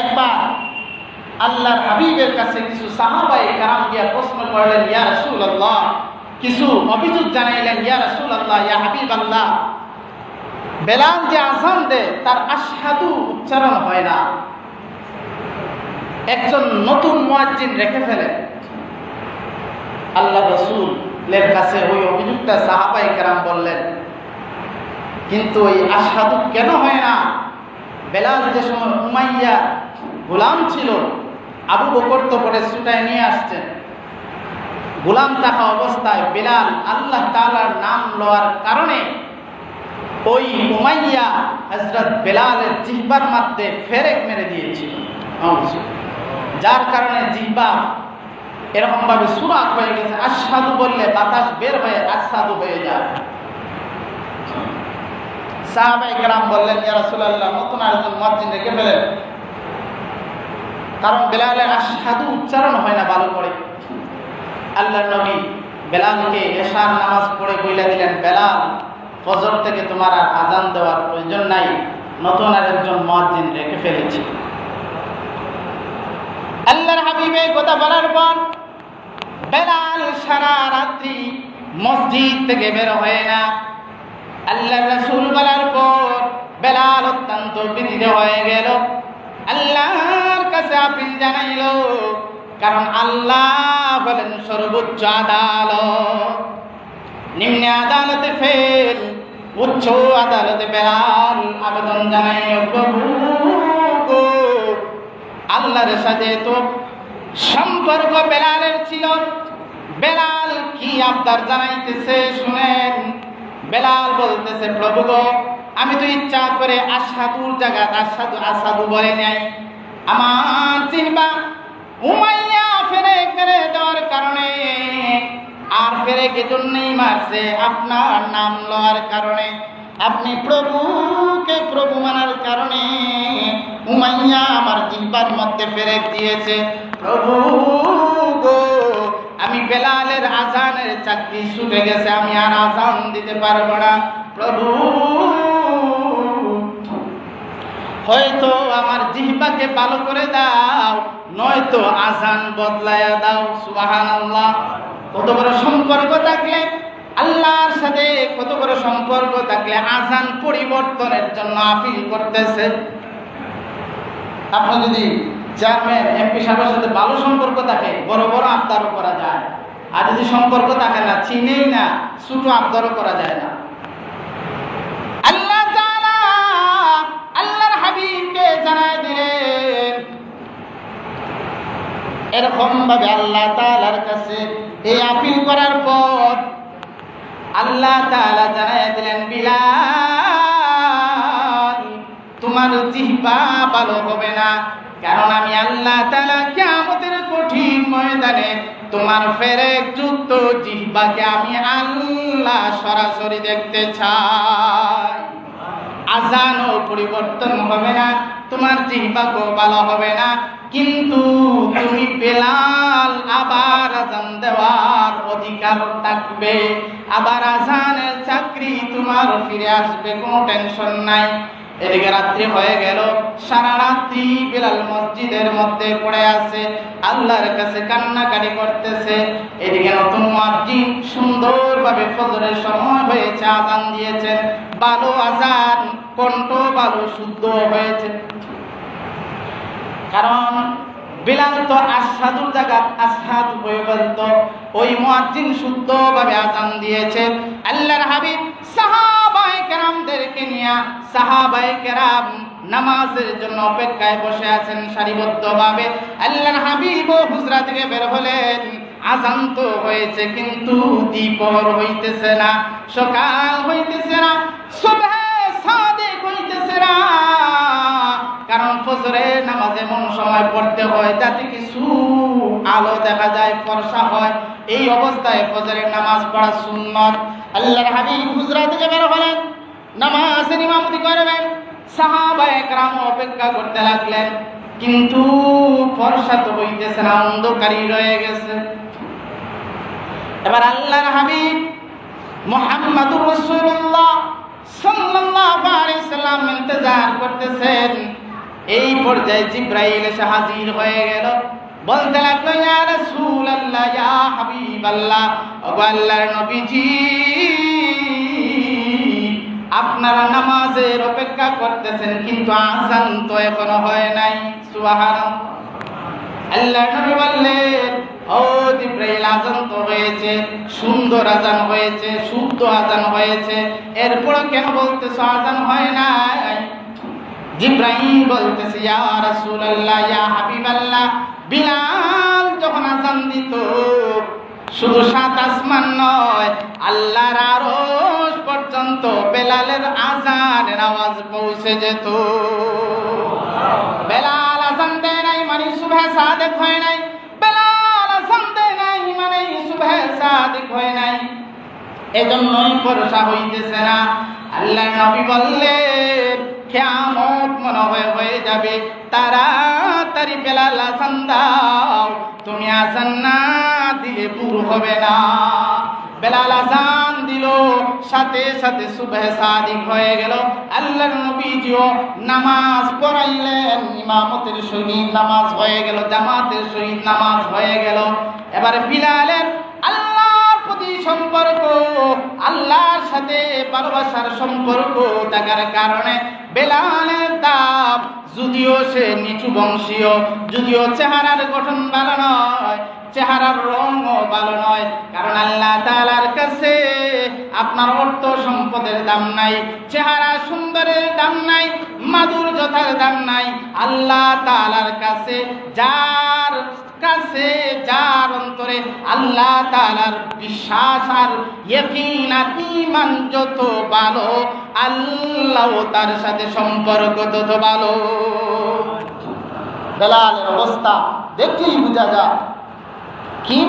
একবার আল্লাহর হাবিবের কাছে কিছু সাহাবাই কারাম গিয়া প্রশ্ন করলেন, ইয়া রসুল আল্লাহ কিছু অভিযোগ জানাইলেন, ইয়া রসুল আল্লাহ ইয়া হাবিব আল্লাহ বেলাল যে আসান দে তার আশহাদু উচ্চারণ হয় না। একজন নতুন মুয়াজ্জিন রেখে ফেলেন। আল্লাহ রসুলের কাছে ওই অভিযোগটা সাহাবাই কারাম বললেন, কিন্তু ওই আশহাদু কেন হয় না? বেলাল যে সময় উমাইয়া গোলাম ছিল, আবু বকর তো করে ছুটায় নিয়ে আসছেন। গোলাম থাকা অবস্থায় বেলাল আল্লাহ তালার নাম লওয়ার কারণে ওই উমাইয়া হজরত বেলালের জিহ্বার মধ্যে ফেরেক মেরে দিয়েছিল। যার কারণে জিহ্বা এরকমভাবে সুরাত হয়ে গেছে। আসাদু বললে বাতাস বের হয়ে আসাদু হয়ে যায়। সাহাবাই কেরাম বললেন, ইয়া নতুন আরেকজন মুয়াজ্জিন রেখে ফেলেন। কারণ বেলালের আসাদু উচ্চারণ হয় না ভালো করে। আল্লাহর নবী বেলালকে এশার নামাজ পড়ে কইলা দিলেন, বেলাল, ফজর থেকে তোমার আর আজান দেওয়ার প্রয়োজন নাই, নতুন আরেকজন মুয়াজ্জিন রেখে ফেলেছি। আল্লাহর হাবিবে কথা বলার পর বেলাল সারা রাত্রি মসজিদ থেকে বের হয় না। আল্লাহ রসুল বলার পর বেলাল অত্যন্ত বিদিত হয়ে গেল। আল্লাহর কাছে আপিল জানাইল, কারণ আল্লাহ বলেন সর্বোচ্চ আদালত। নিম্ন আদালতে ফেল উচ্চ আদালতে বেলাল আবেদন জানাই আল্লাহর সাথে তো সম্পর্ক বেলালের ছিল। বেলাল কি আবদার জানাইতেছে শুনেন। বেলাল বলতেছে প্রভু গো আমি তো ইচ্ছা করে আসাদুর জায়গা আসাদু আসাদু বলে নাই। আমার চিনবা উমাইয়া ফেরে করে দেওয়ার কারণে আর ফেরে কে জন্যই মারছে। আপনার নাম লওয়ার কারণে, আপনি প্রভুকে প্রভু মানার কারণে উমাইয়া আমার জিহ্বার মধ্যে ফেরেক দিয়েছে। প্রভু গো আমি বেলালের আজানের চাকরি ছুটে গেছে, আমি আর আজান দিতে পারব না। প্রভু, হয়তো আমার জিহ্বাকে ভালো করে দাও, নয়তো আজান বদলায়া দাও সুবাহান আল্লাহ কত বড় সম্পর্ক থাকলে, আল্লাহর সাথে কত বড় সম্পর্ক থাকলে আজান পরিবর্তনের জন্য আপিল করতেছে। আপনার যদি চেয়ারম্যান এমপি সাহেবের সাথে ভালো সম্পর্ক থাকে, বড় বড় আবদারও করা যায়। আর যদি সম্পর্ক থাকে না, চিনেই না, ছোট আবদারও করা যায় না। আল্লাহ আল্লাহর হাবিবকে জানায় দিলেন এরকম ভাবে আল্লাহ তাআলার কাছে এই আপিল করার পর আল্লাহ তাআলা জানায় দিলেন, বিলাল, তোমার জিহ্বা ভালো হবে না। কারণ আমি আল্লাহ তাআলা কিয়ামতের কঠিন ময়দানে তোমার ফেরেক যুক্ত জিহ্বাকে আমি আল্লাহ সরাসরি দেখতে চাই। আজানও পরিবর্তন হবে না, তোমার জিহ্বাকও ভালো হবে না, কিন্তু তুমি বেলাল আবার আজান দেওয়ার অধিকার থাকবে। আবার আজানের চাকরি তোমার ফিরে আসবে, কোনো টেনশন নাই। এদিকে রাত্রি হয়ে গেল। সারা রাত্রি বেলাল মসজিদের মধ্যে পড়ে আছে। আল্লাহর কাছে কান্নাকাটি করতেছে। এদিকে নতুন মসজিদ সুন্দরভাবে ফজরের সময় হয়েছে, আজান দিয়েছেন বালো আজান, কণ্ঠ বালো শুদ্ধ হয়েছে। কারণ বিলাল তো আসাদুর জায়গা আসাদ হয়ে বলতো ওই মুয়াজ্জিন শুদ্ধভাবে আজান দিয়েছে। আল্লাহর হাবিব সাহাবায়ে কেরামদেরকে নিয়ে সাহাবায়ে কেরাম নামাজের জন্য অপেক্ষায় বসে আছেন সারিবদ্ধভাবে। আল্লাহর হাবিব হুজরা থেকে বের হলেন। আজান তো হয়েছে, কিন্তু দ্বীপর হইতেছে না, সকাল হইতেছে না, সুবহে সাদিক হইতেছে না। কারণ ফজরের নামাজ এমন সময় পড়তে হয় যাতে কিছু আলো দেখা যায়, ফর্সা হয়। এই অবস্থায় ফজরের নামাজ পড়া সুন্নত। আল্লাহর হাবিব হুজরা থেকে বের হলেন। নামাজের ইমামতি করবেন। সাহাবা একরাম অপেক্ষা করতে লাগলেন। কিন্তু ফর্সা তো হইতেছে না, অন্ধকারই রয়ে গেছে। এবার আল্লাহর হাবিব মোহাম্মদুর রাসূলুল্লাহ সাল্লাল্লাহু আলাইহি সাল্লাম ইন্তজার করতেছেন। এই পর্যায়ে জিব্রাইল এসে হাজির হয়ে গেল। বলতে লাগল, ইয়া রাসূলুল্লাহ, ইয়া হাবিবাল্লাহ, ওগো আল্লাহর নবীজি আপনারা নামাজের অপেক্ষা করতেছেন, কিন্তু আজান তো এখনও হয় নাই। সুবহানাল্লাহ। আল্লাহ নবী বললেন হয়েছে, সুন্দর আজান হয়েছে, শুদ্ধ হয়েছে। আজান হয় নাই? শুধু সাত আসমান নয় পর্যন্ত বেলালের আজানের আওয়াজ পৌঁছে যেত। বেলাল আজান দেয় নাই মানে সুবহে সাদেক হয় নাই। বেলাল আজান দেয় নাই মানে সুবহে সাদেক হয় নাই। এজন্যই ভরসা হইতেছে না। আল্লাহ নবী বললেন কেয়ামত মনে হয় হয়ে যাবে। তাড়াতাড়ি বেলাল আসান দাও। তুমি আসান না দিলে পুরো হবে না। বেলাল আজান দিল, সাথে সাথে সুবহ সাদিক হয়ে গেল। আল্লাহর নবীজিও নামাজ পড়াইলেন, ইমামতের সহিত নামাজ হয়ে গেল, জামাতের সহিত নামাজ হয়ে গেল। এবারে বিলালের আল্লাহর প্রতি সম্পর্ক, আল্লাহর সাথে ভালোবাসার সম্পর্ক থাকার কারণে বেলালের দাম যদিও সে নিচু বংশীয়, যদিও চেহারার গঠন ভালো নয় চেহারার রঙও ভালো নয়, কারণ আল্লাহ তালার কাছে আপনার অর্থ সম্পদের দাম নাই, চেহারা সুন্দরের দাম নাই মাদুর যথার দাম নাই। আল্লাহ তাআলার কাছে, যার কাছে, যার অন্তরে আল্লাহ তাআলার বিশ্বাস আর ইয়কিন আর ঈমান যত ভালো, আল্লাহ তার সাথে সম্পর্ক তত ভালো। বেলালের অবস্থা দেখলেই বোঝা যায়। কি